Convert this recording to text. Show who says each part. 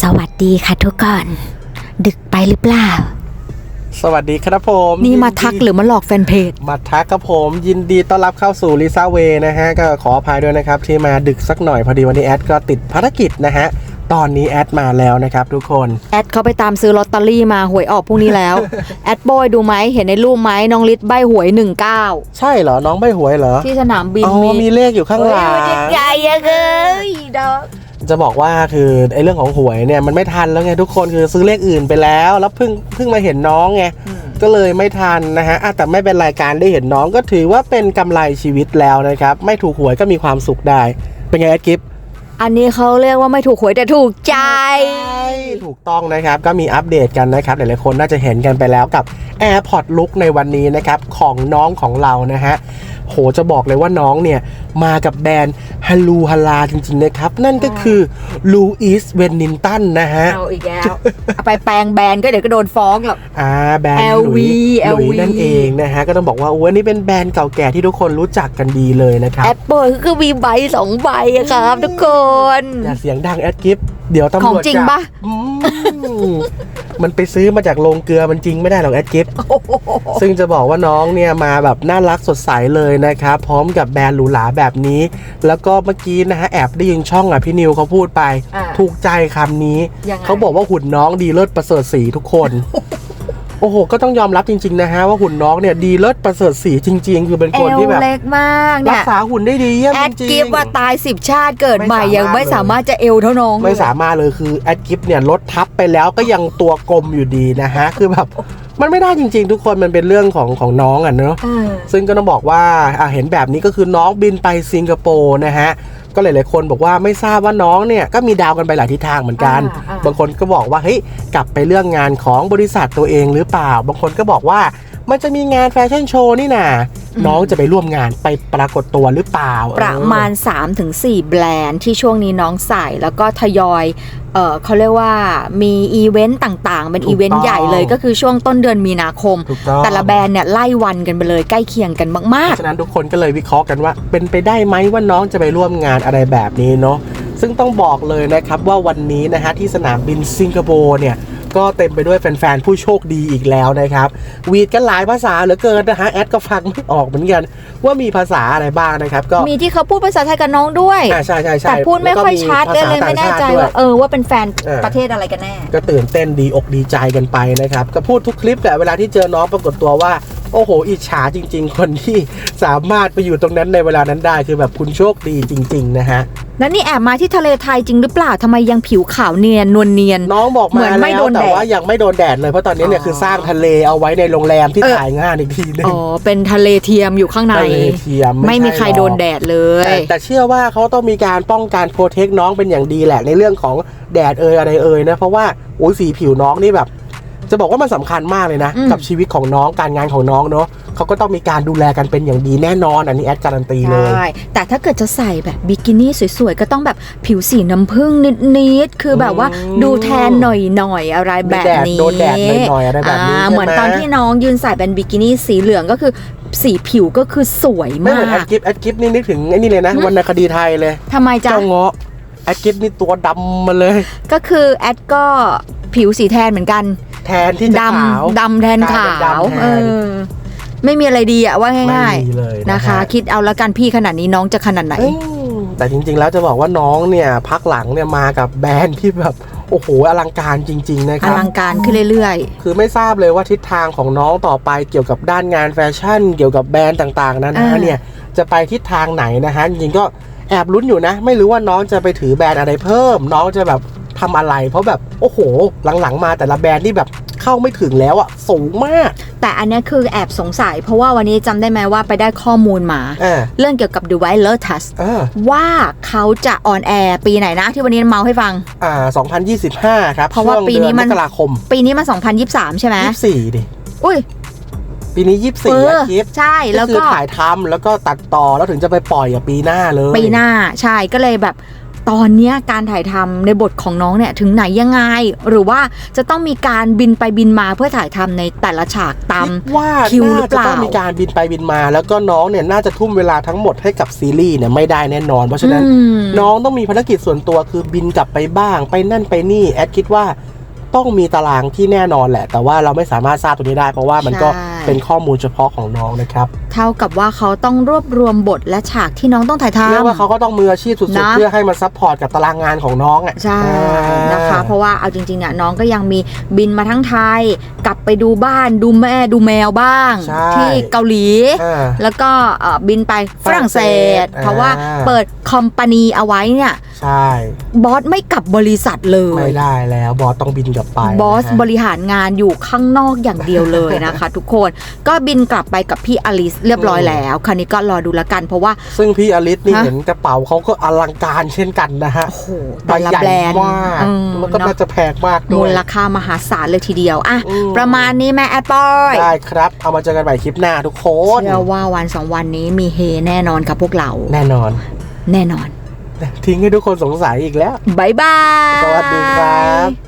Speaker 1: สวัสดีค่ะทุกคน ดึกไปหรือเปล่า
Speaker 2: สวัสดีครับผม
Speaker 1: นี่มา
Speaker 2: ยิดี
Speaker 1: ทักหรือมาหลอกแฟนเพจ
Speaker 2: มาทักครับผม ยินดีต้อนรับเข้าสู่ลิซ่าเวนะฮะ ก็ขออภัยด้วยนะครับ ที่มาดึกสักหน่อยพอดีวันนี้แอดก็ติดภารกิจนะฮะ ตอนนี้แอดมาแล้วนะครับทุกคน
Speaker 1: แอดเขาไปตามซื้อลอตเตอรี่มาหวยออกพรุ่งนี้แล้ว แอดบอยดูไหมเห็นในรูปไหมน้องลิศใบหวย 19
Speaker 2: ใช่เหรอ น้องไม่หวยเหรอ
Speaker 1: ที่สนามบิน
Speaker 2: อ๋อ
Speaker 1: มี
Speaker 2: มีเลขอยู่ข้างหลัง
Speaker 1: ใหญ่อะเลยดอก
Speaker 2: จะบอกว่าคือไอ้เรื่องของหวยเนี่ยมันไม่ทันแล้วไงทุกคนคือซื้อเลขอื่นไปแล้ว แล้วเพิ่งเพิ่งมาเห็นน้องไงก็เลยไม่ทันนะฮะอะแต่ไม่เป็นรายการได้เห็นน้องก็ถือว่าเป็นกำไรชีวิตแล้วนะครับ ไม่ถูกหวยก็มีความสุขได้ เป็นไงแอดกิฟ
Speaker 1: อันนี้เขาเรียกว่าไม่ถูกหวยแต่ถูกใจ
Speaker 2: ถูกต้องนะครับ ก็มีอัปเดตกันนะครับ หลายๆคนน่าจะเห็นกันไปแล้วกับ AirPod Look ในวันนี้นะครับ ของน้องของเรานะฮะ โหจะบอกเลยว่าน้องเนี่ย มากับแบรนด์ฮัลลูฮัลาจริงๆนะครับ นั่นก็คือลูอิสเวนนินตันนะฮะ
Speaker 1: เอาอีกแล้วเอาไปแปลงแบรนด์ก็เดี๋ยวก็โดนฟ้องหรอก
Speaker 2: อ่าแบรนด์
Speaker 1: LV
Speaker 2: หลุยหลุย
Speaker 1: LV
Speaker 2: นั่นเองนะฮะ ก็ต้องบอกว่าโอ้ยนี่เป็นแบรนด์เก่าแก่ที่ทุกคนรู้จักกันดีเลยนะครับ
Speaker 1: แอดบอยก็มีใบสองใบอะครับทุกคน
Speaker 2: อย่าเสียงดังแอดกิฟเดี๋ยวตำรวจ
Speaker 1: ของจริง
Speaker 2: จับ
Speaker 1: ปะ
Speaker 2: อื มมันไปซื้อมาจากโรงเกลือมันจริงไม่ได้หรอกแอดกิฟซึ่งจะบอกว่าน้องเนี่ยมาแบบน่ารักสดใสเลยนะครับพร้อมกับแบรนด์หรูหราแบบนี้ แล้วก็เมื่อกี้นะฮะแอบได้ยินช่องอะพี่นิวเขาพูดไป
Speaker 1: อ่า
Speaker 2: ถูกใจคำนี้
Speaker 1: ยังไง
Speaker 2: เขาบอกว่าหุ่นน้องดีเลิศประเสริฐสีทุกคน โอ้โห ก็ต้องยอมรับจริง ๆ นะฮะ ว่าหุ่นน้องเนี่ยดีเลิศประเสริฐสีจริง ๆ คือเป็น
Speaker 1: เอ
Speaker 2: คน
Speaker 1: ว
Speaker 2: ที่แบบ
Speaker 1: เล็กมาก
Speaker 2: รั
Speaker 1: เนี่
Speaker 2: ก
Speaker 1: ย
Speaker 2: ษาหุ่นได้ดีเยี่ยม
Speaker 1: แอด
Speaker 2: จริงๆ
Speaker 1: กิฟต์ว่าตายสิบชาติเกิดใหม่
Speaker 2: ไม่
Speaker 1: ยังไม่
Speaker 2: สา
Speaker 1: สามา
Speaker 2: รถ
Speaker 1: มารถจะเอวเท่าน้อง
Speaker 2: ไม่สามารถเลยคือแอดกิฟเนี่ยลดทับไปแล้วก็ยังตัวกลมอยู่ดีนะฮะ คือแบบมันไม่ได้จริง ๆ ทุกคนมันเป็นเรื่องของของน้องอะเนอะ
Speaker 1: เออ
Speaker 2: ซึ่งก็ต้องบอกว่าอะเห็นแบบนี้ก็คือน้องบินไปสิงคโปร์นะฮะ ก็หลายๆคนบอกว่าไม่ทราบว่าน้องเนี่ยก็มีดาวกันไปหลายทิศทางเหมือนกัน
Speaker 1: อ่าอ่า
Speaker 2: บางคนก็บอกว่าเฮ้ยกลับไปเรื่องงานของบริษัทตัวเองหรือเปล่า บางคนก็บอกว่า มันจะมีงานแฟชั่นโชว์นี่นะน้องจะไปร่วมงานไปปรากฏตัวหรือเปล่า
Speaker 1: ประมาณ 3-4 แบรนด์ที่ช่วงนี้น้องใส่แล้วก็ทยอยเออเขาเรียกว่ามีอีเวนต์ต่างๆ เป็นอีเวนต์ใหญ่เลยก็คือช่วงต้นเดือนมีนาคม
Speaker 2: ถูกต้อง
Speaker 1: แต่ละแบรนด์เนี่ยไล่วันกันไปเลยใกล้เคียงกันมา
Speaker 2: เพ
Speaker 1: ก
Speaker 2: ราะฉะนั้นทุกคนก็เลยวิเคราะห์กันว่า เป็นไปได้ไหมว่าน้องจะไปร่วมงานอะไรแบบนี้เนาะซึ่งต้องบอกเลยนะครับว่าวันนี้นะฮะที่สนามบินสิงคโปร์เนี่ย ก็เต็มไปด้วยแฟนๆ ผู้โชคดีอีกแล้วนะครับวีดกันหลายภาษาเหลือเกินนะฮะแอดก็ฟังไม่ออกเหมือนกัน ว่ามีภาษาอะไรบ้างนะครับ ก็
Speaker 1: ๆมีที่เขาพูดภาษาไทยกับน้องด้วย
Speaker 2: อ่าใช่ใช่ใช่
Speaker 1: แต่พูดไม่ค่อยชัด
Speaker 2: แว
Speaker 1: เลย
Speaker 2: ก็
Speaker 1: เลยไม่แน่ใจ
Speaker 2: ภษต่งชติด้
Speaker 1: ว่าเออว่าเป็นแฟน
Speaker 2: เออ
Speaker 1: ประเทศอะไรกันแน่
Speaker 2: ก็ตื่นเต้นดีอกดีใจกันไปนะครับก็พูดทุกคลิปแหละเวลาที่เจอน้องปรากฏตัวว่าโอ้โห อิจฉาจริง ๆ คนที่สามารถไปอยู่ตรงนั้นในเวลานั้นได้คือแบบคุณโชคดีจริง ๆ นะฮะ
Speaker 1: แล้วนี่แอบมาที่ทะเลไทยจริงหรือเปล่าทำไมยังผิวขาวเนียนนวลเนียน
Speaker 2: น้องบอก
Speaker 1: เหมื
Speaker 2: มา
Speaker 1: อนไม่
Speaker 2: แล้
Speaker 1: โด
Speaker 2: วนแต่
Speaker 1: แดด
Speaker 2: ว่ายังไม่โดนแดดเลยเพราะตอนนี้เนี่ย
Speaker 1: อ๋อ
Speaker 2: คือสร้างทะเลเอาไว้ในโรงแรมที่
Speaker 1: เออ
Speaker 2: ถ่ายงานอีกทีนึง
Speaker 1: อ๋อเป็นทะเลเทียมอยู่ข้างใน
Speaker 2: ทะเลเทียม
Speaker 1: ไม่มี
Speaker 2: ช่
Speaker 1: ใคร
Speaker 2: หอก
Speaker 1: โดนแดดเลย
Speaker 2: แต่แต่เชื่อว่าเขาต้องมีการป้องกันโปรเทคน้องเป็นอย่างดีแหละในเรื่องของแดดเอยอะไรเอยนะ เพราะว่าโอ้ยสีผิวน้องนี่แบบ จะบอกว่ามันสำคัญมากเลยนะ
Speaker 1: อืม
Speaker 2: กับชีวิตของน้องการงานของน้องเนาะเขาก็ต้องมีการดูแลกันเป็นอย่างดีแน่นอน อันนี้แอดการันตีเลย
Speaker 1: ใช่แต่ถ้าเกิดจะใส่แบบบิกินี่สวยๆ ก็ต้องแบบผิวสีน้ำผึ้งนิดๆ คือแบบว่า
Speaker 2: อืม
Speaker 1: ดูแทนหน่อยๆ อะไรแบบนี้
Speaker 2: โดนแดดหน่อยๆ อะไรแบบนี้าใช่ไหม
Speaker 1: เหมือนตอนที่น้องยืนใส่เป็นบิกินี่สีเหลืองก็คือสีผิวก็คือสวย
Speaker 2: ไม่
Speaker 1: มา
Speaker 2: เหมือนแอด
Speaker 1: ก
Speaker 2: กิฟแอดกิฟนี่นึกถึงไอ้นี่เลยนะวรรณคดีไทยเลย
Speaker 1: ทำไมจ๊ะ
Speaker 2: เจ้าเงาะแอดกิฟนี่ตัวดำมาเลย
Speaker 1: ก็คือแอดก็ ผิวสีแทนเหมือนกัน
Speaker 2: แทนที่จะ
Speaker 1: ด
Speaker 2: ขาวำ
Speaker 1: ดำแทน
Speaker 2: กลา
Speaker 1: ขาย
Speaker 2: เป็น
Speaker 1: ว
Speaker 2: ดำแทน
Speaker 1: เออไม่มีอะไรดีอะว่าง่าย
Speaker 2: ไม่มีเลย
Speaker 1: ๆ นะคะ
Speaker 2: ฮ
Speaker 1: คิดเอาละกันพี่ขนาดนี้น้องจะขนาดไหน
Speaker 2: อืมแต่จริงๆ แล้วจะบอกว่าน้องเนี่ยพักหลังเนี่ยมากับแบรนด์ที่แบบโอ้โหอลังการจริง ๆ นะค
Speaker 1: อ
Speaker 2: รับ
Speaker 1: ลังการขึ้นเรื่อย
Speaker 2: คือไม่ทราบเลยว่าทิศทางของน้องต่อไปเกี่ยวกับด้านงานแฟชั่น เกี่ยวกับแบรนด์ต่างๆนั้นนะ
Speaker 1: อ่า
Speaker 2: เนี่ยจะไปทิศทางไหนนะฮะจริงๆก็แอบลุ้นอยู่นะ ไม่รู้ว่าน้องจะไปถือแบรนด์อะไรเพิ่ม น้องจะแบบ ทำอะไร เพราะแบบโอ้โห หลังๆ มาแต่ละแบรนด์ที่แบบเข้าไม่ถึงแล้วอะสูงมาก
Speaker 1: ๆแต่อันเนี้ยคือแอบสงสัย เพราะว่าวันนี้จำได้ไหมว่าไปได้ข้อมูลมา
Speaker 2: อ่า
Speaker 1: เรื่องเกี่ยวกับ The White Lotus
Speaker 2: อ่า
Speaker 1: ว่าเขาจะออนแอร์ปีไหนนะที่วันนี้เมาให้ฟัง
Speaker 2: อ่า 2025 ครับ
Speaker 1: เพราะว่า
Speaker 2: ช่ง
Speaker 1: ปีนี้
Speaker 2: เดือ
Speaker 1: มัน
Speaker 2: มกราคม
Speaker 1: ปีนี้มา2023 ใช่ไหม
Speaker 2: 24 ดิ
Speaker 1: อุ้ย
Speaker 2: ปีนี้ 24
Speaker 1: เออ
Speaker 2: อะกิฟต์
Speaker 1: ใช่
Speaker 2: ก็
Speaker 1: แล้ว
Speaker 2: คือ
Speaker 1: ก็
Speaker 2: ถ่ายทำแล้วก็ตัดต่อแล้วถึงจะไปปล่อยอะปีหน้าเลย
Speaker 1: ปีหน้าใช่ก็เลยแบบ ตอนเนี้ยการถ่ายทำในบทของน้องเนี่ยถึงไหนยังไง หรือว่าจะต้องมีการบินไปบินมาเพื่อถ่ายทำในแต่ละฉากตาม
Speaker 2: คิดว่า
Speaker 1: คิวหรื
Speaker 2: น่า
Speaker 1: อเป
Speaker 2: จะ
Speaker 1: ล่า
Speaker 2: ต้องมีการบินไปบินมา แล้วก็น้องเนี่ยน่าจะทุ่มเวลาทั้งหมดให้กับซีรีส์เนี่ยไม่ได้แน่นอน เพราะฉะนั้น
Speaker 1: อืม
Speaker 2: น้องต้องมีภารกิจส่วนตัวคือบินกลับไปบ้าง ไปนั่นไปนี่แอดคิดว่า ต้องมีตารางที่แน่นอนแหละ แต่ว่าเราไม่สามารถทราบตรงนี้ได้ เพราะว่ามันก็
Speaker 1: ใช่
Speaker 2: เป็นข้อมูลเฉพาะของน้องนะครับ
Speaker 1: เท่ากับว่าเขาต้องรวบรวมบทและฉากที่น้องต้องถ่ายทำ
Speaker 2: เรียกว่าเขาก็ต้องมืออาชีพสุด
Speaker 1: นะ
Speaker 2: ๆเพื่อให้มันซัพพอร์ตกับตารางงานของน้องอะ
Speaker 1: ใช่
Speaker 2: อ่า
Speaker 1: นะคะ เพราะว่าเอาจริงๆเนี่ยน้องก็ยังมีบินมาทั้งไทย กลับไปดูบ้านดูแม่ดูแมวบ้าง
Speaker 2: ใช่
Speaker 1: ที่เกาหลี
Speaker 2: อ่า
Speaker 1: แล้วก็เอ่อบินไปฝรั่งเศส
Speaker 2: ฝรั่งเศส
Speaker 1: เพราะว่า
Speaker 2: อ่า
Speaker 1: เปิดคอมพานีเอาไว้เนี่ย
Speaker 2: ใช่
Speaker 1: บอสไม่กลับบริษัทเลย
Speaker 2: ไม่ได้แล้วบอสต้องบินกลับไป
Speaker 1: บอส
Speaker 2: นะฮะ
Speaker 1: บริหารงานอยู่ข้างนอกอย่างเดียวเลยนะคะ ทุกคนก็บินกลับไปกับพี่อลิสเรียบร้อยแล้วคราวนี้ก็รอดูละกันเพราะว่า
Speaker 2: ซึ่งพี่อลิสนี่
Speaker 1: ฮะ
Speaker 2: เห็นกระเป๋าเขาก็อลังการเช่นกันนะฮะ
Speaker 1: โอ้โห
Speaker 2: ใบ
Speaker 1: แต่ละ
Speaker 2: ใหญ่
Speaker 1: แบรนด์
Speaker 2: มาก
Speaker 1: อืม
Speaker 2: แล้วก็
Speaker 1: เนอะ
Speaker 2: น่าจะแพงมากด้
Speaker 1: มู
Speaker 2: วย
Speaker 1: ลค่ามหาศาลเลยทีเดียวอะ
Speaker 2: อืม
Speaker 1: ประมาณนี้แม่แอดปอย
Speaker 2: ได้ครับ เอามาเจอกันใหม่คลิปหน้าทุกคน
Speaker 1: เชื่อว่าวันสองวันนี้มีเฮแน่นอนกับพวกเรา
Speaker 2: แน่นอน
Speaker 1: แน่นอน
Speaker 2: ทิ้งให้ทุกคนสงสัยอีกแล้ว
Speaker 1: บายบาย
Speaker 2: สวัสดีครับ